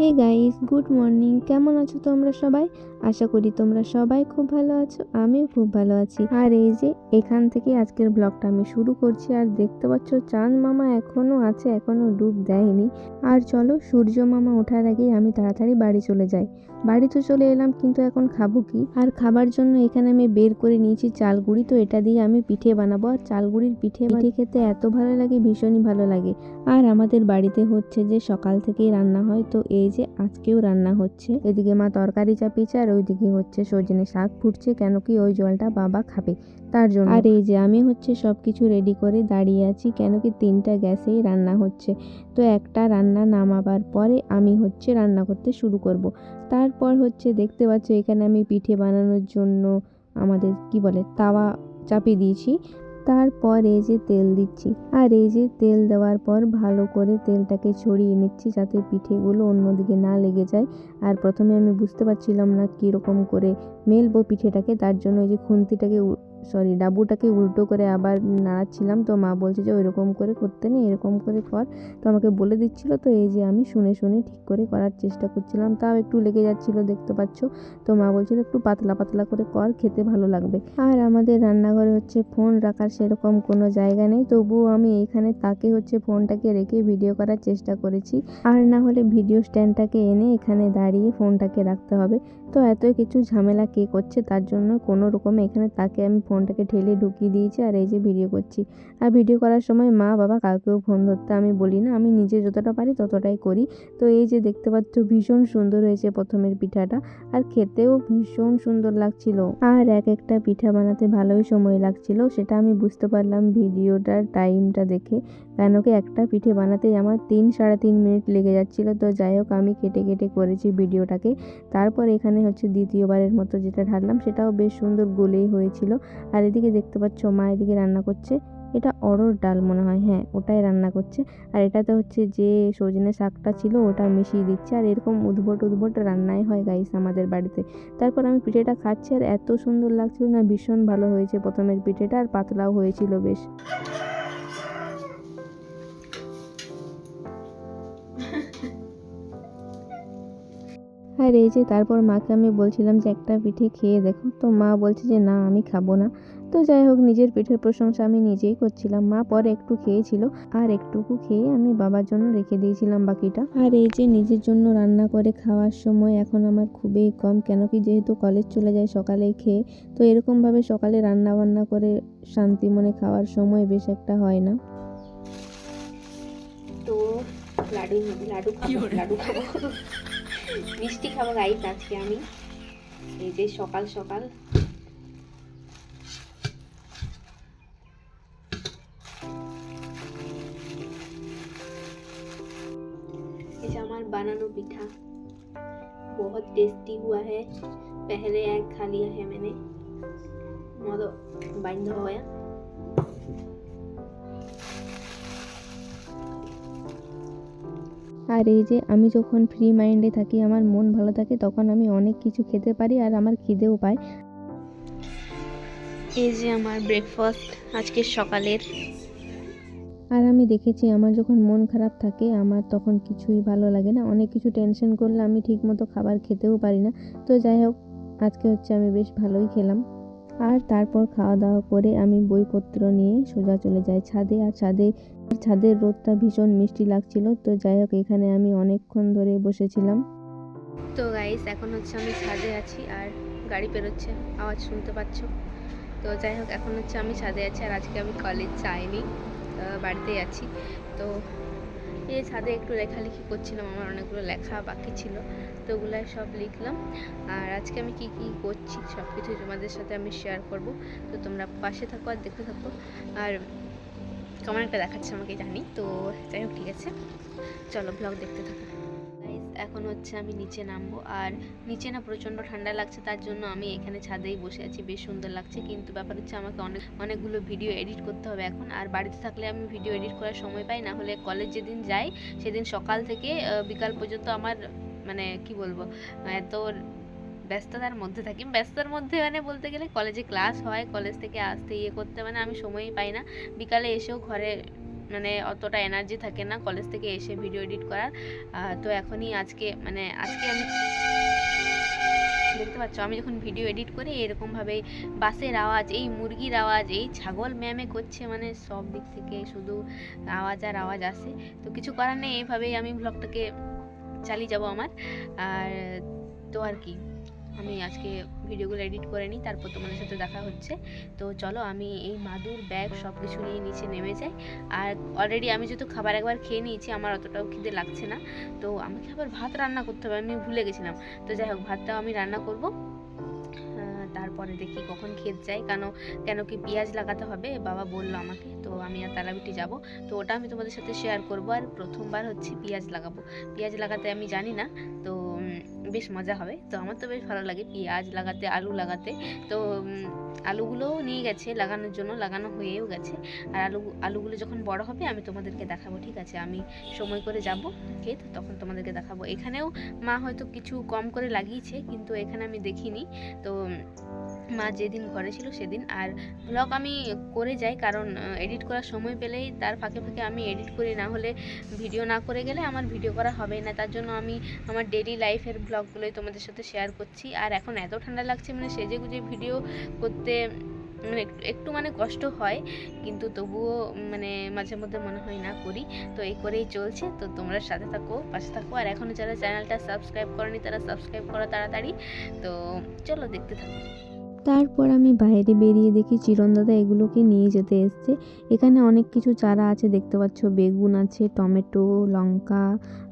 Hey guys good morning কেমন আছো তোমরা সবাই? আশা করি তোমরা সবাই খুব ভালো আছো, আমিও খুব ভালো আছি। আর এই যে, এখান থেকে আজকের ব্লগটা আমি শুরু করছি, আর দেখতে পাচ্ছ চাঁদ মামা এখনও আছে, এখনও ডুব দেয়নি। আর চলো, সূর্য মামা ওঠার আগেই আমি তাড়াতাড়ি বাড়ি চলে যাই। বাড়ি তো চলে এলাম, কিন্তু এখন খাব কি? আর খাবার জন্য এখানে আমি বের করে নিয়েছি চালগুড়ি তো এটা দিয়ে আমি পিঠে বানাবো। আর চালগুড়ির পিঠে পিঠে খেতে এত ভালো লাগে, ভীষণই ভালো লাগে। আর আমাদের বাড়িতে হচ্ছে যে, সকাল থেকেই রান্না হয়, তো এই যে আজকেও রান্না হচ্ছে। এদিকে মা তরকারি চাপিয়েছে আর ওইদিকে হচ্ছে সজনে শাক ফুটছে, কেন কি ওই জলটা বাবা খাবে। তার জন্য আর এই যে আমি হচ্ছে সব কিছু রেডি করে দাঁড়িয়ে আছি, কেন কি তিনটা গ্যাসেই রান্না হচ্ছে। তো একটা রান্না নামাবার পরে আমি হচ্ছে রান্না করতে শুরু করব। তারপর হচ্ছে দেখতে পাচ্ছ এখানে আমি পিঠে বানানোর জন্য আমাদের কি বলে, তাওয়া চাপিয়ে দিয়েছি। তারপর এই যে তেল দিচ্ছি। আর এই যে তেল দেওয়ার পর ভালো করে তেলটাকে ছড়িয়ে নিচ্ছি যাতে পিঠেগুলো অন্যদিকে না লেগে যায়। আর প্রথমে আমি বুঝতে পারছিলাম না কীরকম করে মেলবো পিঠেটাকে, তার জন্য এই যে খুন্তিটাকে সরি ডাবুটাকে উল্টো করে আবার নাড়াচ্ছিলাম। তো মা বলছে যে ওইরকম করে করতে নেই এরকম করে কর। তো আমাকে বলে দিচ্ছিল, তো এই যে আমি শুনে শুনে ঠিক করে করার চেষ্টা করছিলাম। তাও একটু লেগে যাচ্ছিল, দেখতে পাচ্ছ। তো মা বলছিল, একটু পাতলা পাতলা করে কর, খেতে ভালো লাগবে। আর আমাদের রান্নাঘরে হচ্ছে ফোন রাখার সেরকম কোনো জায়গা নেই। তবুও আমি এখানে তাকে হচ্ছে ফোনটাকে রেখে ভিডিও করার চেষ্টা করেছি। আর না হলে ভিডিও স্ট্যান্ডটাকে এনে এখানে দাঁড়িয়ে ফোনটাকে রাখতে হবে। তো এত কিছু ঝামেলা কে করছে, তার জন্য কোনো রকমে এখানে তাকে আমি ফোনটাকে ঠেলে ঢুকিয়ে দিয়েছি আর এই যে ভিডিও করছি। আর ভিডিও করার সময় মা বাবা কাউকেও ফোন ধরতে আমি বলি না, আমি নিজে যতটা পারি ততটাই করি। তো এই যে দেখতে পাচ্ছ ভীষণ সুন্দর হয়েছে প্রথমের পিঠাটা আর খেতেও ভীষণ সুন্দর লাগছিল। আর এক একটা পিঠা বানাতে ভালোই সময় লাগছিল, সেটা আমি বুঝতে পারলাম ভিডিওটার টাইমটা দেখে। কেন কি একটা পিঠে বানাতেই আমার তিন, সাড়ে তিন মিনিট লেগে যাচ্ছিল। তো যাই হোক, আমি কেটে কেটে করেছি ভিডিওটাকে। তারপর এখানে হচ্ছে দ্বিতীয়বারের মতো যেটা ঢাললাম, সেটাও বেশ সুন্দর গোলেই হয়েছিল। আর এদিকে দেখতে পাচ্ছ মা এদিকে রান্না করছে। এটা অড়র ডাল মনে হয় হ্যাঁ ওটাই রান্না করছে। আর এটাতে হচ্ছে যে সজনে শাকটা ছিল, ওটা মিশিয়ে দিচ্ছে। আর এরকম উদ্ভট উদ্ভট রান্নাই হয় গাইস আমাদের বাড়িতে। তারপর আমি পিঠেটা খাচ্ছি আর এত সুন্দর লাগছিল না, ভীষণ ভালো হয়েছে প্রথমের পিঠেটা, আর পাতলাও হয়েছিল বেশ। আর এই যে তারপর মাকে আমি বলছিলাম যে একটা পিঠে খেয়ে দেখো। তো মা বলছে যে না আমি খাব না। তো যাই হোক নিজের পিঠের প্রশংসা আমি নিজেই করছিলাম। মা পরে একটু খেয়েছিল আর একটুকু খেয়ে আমি বাবার জন্য রেখে দিয়েছিলাম বাকিটা। আর এই যে নিজের জন্য রান্না করে খাওয়ার সময় এখন আমার খুবই কম কেন কি যেহেতু কলেজ চলে যায় সকালে খেয়ে তো এরকমভাবে সকালে রান্না বান্না করে শান্তি মনে খাওয়ার সময় বেশ একটা হয় না। তো লাডু লাডু খাব লাডু খাব। মিষ্টি খাব গাইস আজকে আমি। এই যে সকাল সকাল। আমার বানানো পিঠা। বহুত টেস্টি হুয়া হ্যাঁ পহলে এক খা লিয়া হ্যাঁ মানে। মতো বান্ধ হয়া। আর এই যে আমি যখন ফ্রি মাইন্ডে থাকি আমার মন ভালো থাকে তখন আমি অনেক কিছু খেতে পারি আর আমার খিদেও পায়। এই যে আমার ব্রেকফাস্ট আজকে সকালের। আর আমি দেখেছি আমার যখন মন খারাপ থাকে আমার তখন কিছুই ভালো লাগে না। অনেক কিছু টেনশন করলে আমি ঠিকমতো খাবার খেতেও পারি না। তো যাই হোক আজকে হচ্ছে আমি বেশ ভালোই খেলাম। আর তারপর খাওয়া দাওয়া করে আমি বইপত্র নিয়ে সোজা চলে যাই ছাদে। আর ছাদে ছাদের রোদটা ভীষণ মিষ্টি লাগছিল। তো যাই হোক, এখানে আমি অনেকক্ষণ ধরে বসেছিলাম। তো গাইস এখন হচ্ছে আমি ছাদে আছি আর গাড়ি পেরোচ্ছে আওয়াজ শুনতে পাচ্ছ। তো যাই হোক, এখন হচ্ছে আমি ছাদে আছি আর আজকে আমি কলেজ যাইনি বাড়িতেই আছি। তো এই ছাদে একটু লেখালেখি করছিলাম, আমার অনেকগুলো লেখা বাকি ছিল, তো ওগুলো সব লিখলাম। আর আজকে আমি কি কি করছি সব কিছু তোমাদের সাথে আমি শেয়ার করব। তো তোমরা পাশে থাকো আর দেখতে থাকো। আর কেমন একটা দেখাচ্ছে আমাকে, জানি। তো যাই হোক ঠিক আছে। চলো ব্লগ দেখতে থাকো। এখন হচ্ছে আমি নিচে নামবো। আর নিচে না প্রচণ্ড ঠান্ডা লাগছে, তার জন্য আমি এখানে ছাদেই বসে আছি। বেশ সুন্দর লাগছে, কিন্তু ব্যাপার হচ্ছে আমাকে অনেক, অনেকগুলো ভিডিও এডিট করতে হবে এখন। আর বাড়িতে থাকলে আমি ভিডিও এডিট করার সময় পাই, না হলে কলেজ যেদিন যাই, সেদিন সকাল থেকে বিকাল পর্যন্ত আমার মানে কি বলব, এত ব্যস্ততার মধ্যে থাকি। ব্যস্ততার মধ্যে মানে বলতে গেলে কলেজে ক্লাস হয় কলেজ থেকে আসতে ইয়ে করতে মানে আমি সময়ই পাই না। বিকালে এসেও ঘরে মানে অতটা এনার্জি থাকে না কলেজ থেকে এসে ভিডিও এডিট করার। তো এখনই আজকে মানে আজকে আমি দেখতে পাচ্ছ, আমি যখন ভিডিও এডিট করি, এরকমভাবে বাসের আওয়াজ, এই মুরগির আওয়াজ, এই ছাগল ম্যামে করছে মানে সব দিক থেকে শুধু আওয়াজ আর আওয়াজ আসে। তো কিছু করার নেই, এইভাবেই আমি ব্লগটাকে চালিয়ে যাব আমার। আর তো আর কি। আমি আজকে ভিডিওগুলো এডিট করে নিই, তারপর তোমাদের সাথে দেখা হচ্ছে। তো চলো আমি এই মাদুর ব্যাগ সব কিছু নিয়ে নিচে নেমে যাই। আর অলরেডি আমি যেহেতু খাবার একবার খেয়ে নিয়েছি, আমার অতটাও খিদে লাগছে না। তো আমাকে আবার ভাত রান্না করতে হবে, আমি ভুলে গেছিলাম। তো যাই হোক, ভাতটাও আমি রান্না করব। তারপরে দেখি কখন খেত যাই, কেন কেন কি পেঁয়াজ লাগাতে হবে, বাবা বলল আমাকে। তো আমি আর তারাবিটি যাব। তো ওটা আমি তোমাদের সাথে শেয়ার করব। আর প্রথমবার হচ্ছে পেঁয়াজ লাগাবো। পেঁয়াজ লাগাতে আমি জানি না। তো বেশ মজা হবে। তো আমার তো বেশ ভালো লাগে পেঁয়াজ লাগাতে, আলু লাগাতে। তো আলুগুলোও নিয়ে গেছে, লাগানোর জন্য লাগানো হয়েও গেছে। আর আলু, আলুগুলো যখন বড় হবে আমি তোমাদেরকে দেখাবো, ঠিক আছে? আমি সময় করে যাব ক্ষেত তখন তোমাদেরকে দেখাবো। এখানেও মা হয়তো কিছু কম করে লাগিয়েছে, কিন্তু এখানে আমি দেখিনি। তো, মা যেদিন ঘরে ছিল সেদিন। আর ব্লগ আমি করে যাই, কারণ এডিট করার সময় পেলেই তার ফাঁকে ফাঁকে আমি এডিট করি। না হলে ভিডিও না করে গেলে আমার ভিডিও করা হবে না। তার জন্য আমি আমার ডেলি লাইফের ব্লগগুলোই তোমাদের সাথে শেয়ার করছি। আর এখন এত ঠান্ডা লাগছে মানে সেজে গুজে ভিডিও করতে মানে একটু মানে কষ্ট হয়, কিন্তু তবুও মানে মাঝে মধ্যে মনে হয় না করি। তো এই করেই চলছে, তো তোমরা সাথে থাকো, পাশে থাকো। আর এখনও যারা চ্যানেলটা সাবস্ক্রাইব করেনি, তারা সাবস্ক্রাইব করো তাড়াতাড়ি। তো চলো দেখতে থাকো। তারপর আমি বাইরে বেরিয়ে দেখি চিরন দাদা এগুলোকে নিয়ে যেতে এসছে। এখানে অনেক কিছু চারা আছে, দেখতে পাচ্ছ, বেগুন আছে, টমেটো, লঙ্কা,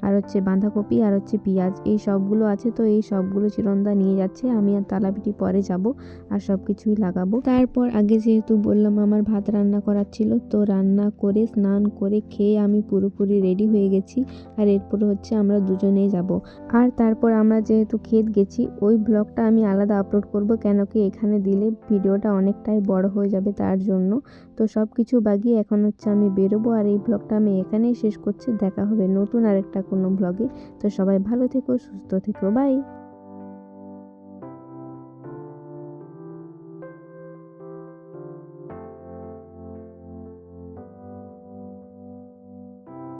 আর হচ্ছে বাঁধাকপি, আর হচ্ছে পেঁয়াজ, এই সবগুলো আছে। তো এই সবগুলো চিরনদা নিয়ে যাচ্ছে, আমি আর তালাপিটি পরে যাব আর সব কিছুই লাগাবো। তারপর আগে যেহেতু বললাম আমার ভাত রান্না করার ছিল, তো রান্না করে, স্নান করে খেয়ে আমি পুরোপুরি রেডি হয়ে গেছি আর এরপরে হচ্ছে আমরা দুজনেই যাব। আর তারপর আমরা যেহেতু ক্ষেত গেছি, ওই ব্লগটা আমি আলাদা আপলোড করব কেন কি এখানে দিলে ভিডিওটা অনেকটাই বড় হয়ে যাবে তার জন্য। তো সব কিছু বাগিয়ে এখন হচ্ছে আমি বেরোবো আর এই ব্লগটা আমি এখানেই শেষ করছি। দেখা হবে নতুন আরেকটা কোনো ব্লগে তো সবাই ভালো থেকো, সুস্থ থেকো বাই